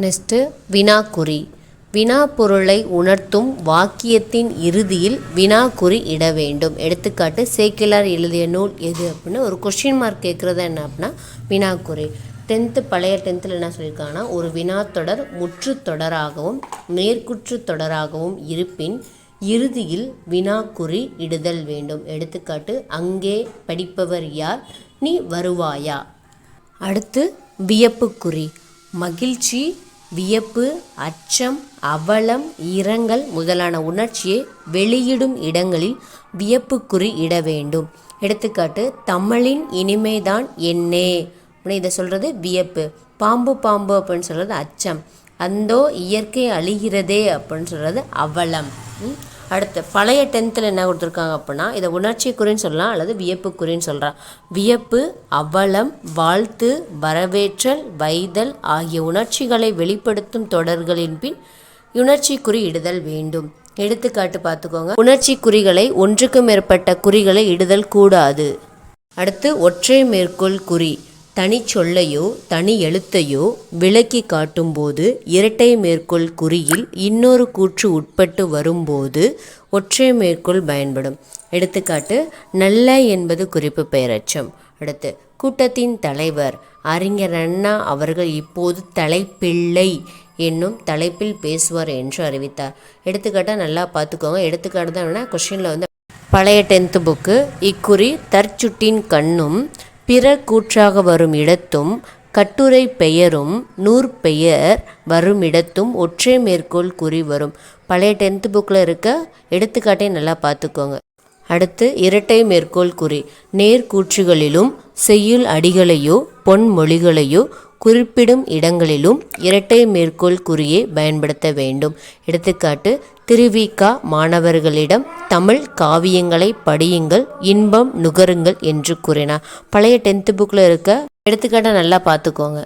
Next வினாக்குறி. வினாப்பொருளை உணர்த்தும் வாக்கியத்தின் இறுதியில் வினாக்குறி இட வேண்டும். எடுத்துக்காட்டு சேக்கிலார் எழுதிய நூல் எது அப்படின்னு ஒரு கொஷின் மார்க் கேட்குறது என்ன அப்படின்னா வினாக்குறி. டென்த்து பழைய டென்த்தில் என்ன சொல்லியிருக்காங்கன்னா ஒரு வினாத்தொடர் முற்று தொடராகவும் மேற்குற்றுத் தொடராகவும் இருப்பின் இறுதியில் வினாக்குறி இடுதல் வேண்டும். எடுத்துக்காட்டு அங்கே படிப்பவர் யார்? நீ வருவாயா? அடுத்து வியப்புக்குறி. மகிழ்ச்சி வியப்பு அச்சம் அவலம் இரங்கல் முதலான உணர்ச்சியை வெளியிடும் இடங்களில் வியப்புக்குறி இட வேண்டும். எடுத்துக்காட்டு தமிழின் இனிமைதான் என்னே அப்படின்னு இதை சொல்கிறது வியப்பு. பாம்பு பாம்பு அப்படின்னு சொல்கிறது அச்சம். அந்தோ இயற்கை அழிகிறதே அப்படின்னு சொல்கிறது அவலம். ம். அடுத்து பழைய டென்த்தில் என்ன கொடுத்துருக்காங்க அப்படின்னா இதை உணர்ச்சி குறின்னு சொல்லலாம் அல்லது வியப்புக்குறின்னு சொல்கிறான் வியப்பு அவலம் வாழ்த்து வரவேற்றல் வைதல் ஆகிய உணர்ச்சிகளை வெளிப்படுத்தும் தொடர்களின் பின் உணர்ச்சி குறி இடுதல் வேண்டும். எடுத்துக்காட்டு பார்த்துக்கோங்க. உணர்ச்சி குறிகளை ஒன்றுக்கு மேற்பட்ட குறிகளை இடுதல் கூடாது. அடுத்து ஒற்றை மேற்கோள் குறி. தனி சொல்லையோ தனி எழுத்தையோ விளக்கி காட்டும்போது இரட்டை மேற்கோள் குறியில் இன்னொரு கூற்று உட்பட்டு வரும்போது ஒற்றை மேற்கோள் பயன்படும். எடுத்துக்காட்டு நல்ல என்பது குறிப்பு பெயரச்சம். அடுத்து கூட்டத்தின் தலைவர் அறிஞர் அண்ணா அவர்கள் இப்போது தலைப்பிள்ளை என்னும் தலைப்பில் பேசுவார் என்று அறிவித்தார். எடுத்துக்காட்டாக நல்லா பார்த்துக்கோங்க. எடுத்துக்காட்டு தான் வேணால் கொஷினில் வந்து பழைய டென்த்து புக்கு இக்குறி தற்சுட்டின் கண்ணும் பிற கூற்றாக வரும் இடத்தும் கட்டுரை பெயரும் நூற்பெயர் வரும் இடத்தும் ஒற்றை மேற்கோள் குறி வரும். பழைய டென்த்து புக்கில் இருக்க எடுத்துக்காட்டை நல்லா பார்த்துக்கோங்க. அடுத்து இரட்டை மேற்கோள் குறி. நேர்கூற்றுகளிலும் செய்யுள் அடிகளையோ பொன்மொழிகளையோ குறிப்பிடும் இடங்களிலும் இரட்டை மேற்கோள் குறியை பயன்படுத்த வேண்டும். எடுத்துக்காட்டு திருவிகா மாணவர்களிடம் தமிழ் காவியங்களை படியுங்கள் இன்பம் நுகருங்கள் என்று கூறினார். பழைய டென்த்து புக்கில் இருக்க எடுத்துக்காட்டை நல்லா பார்த்துக்கோங்க.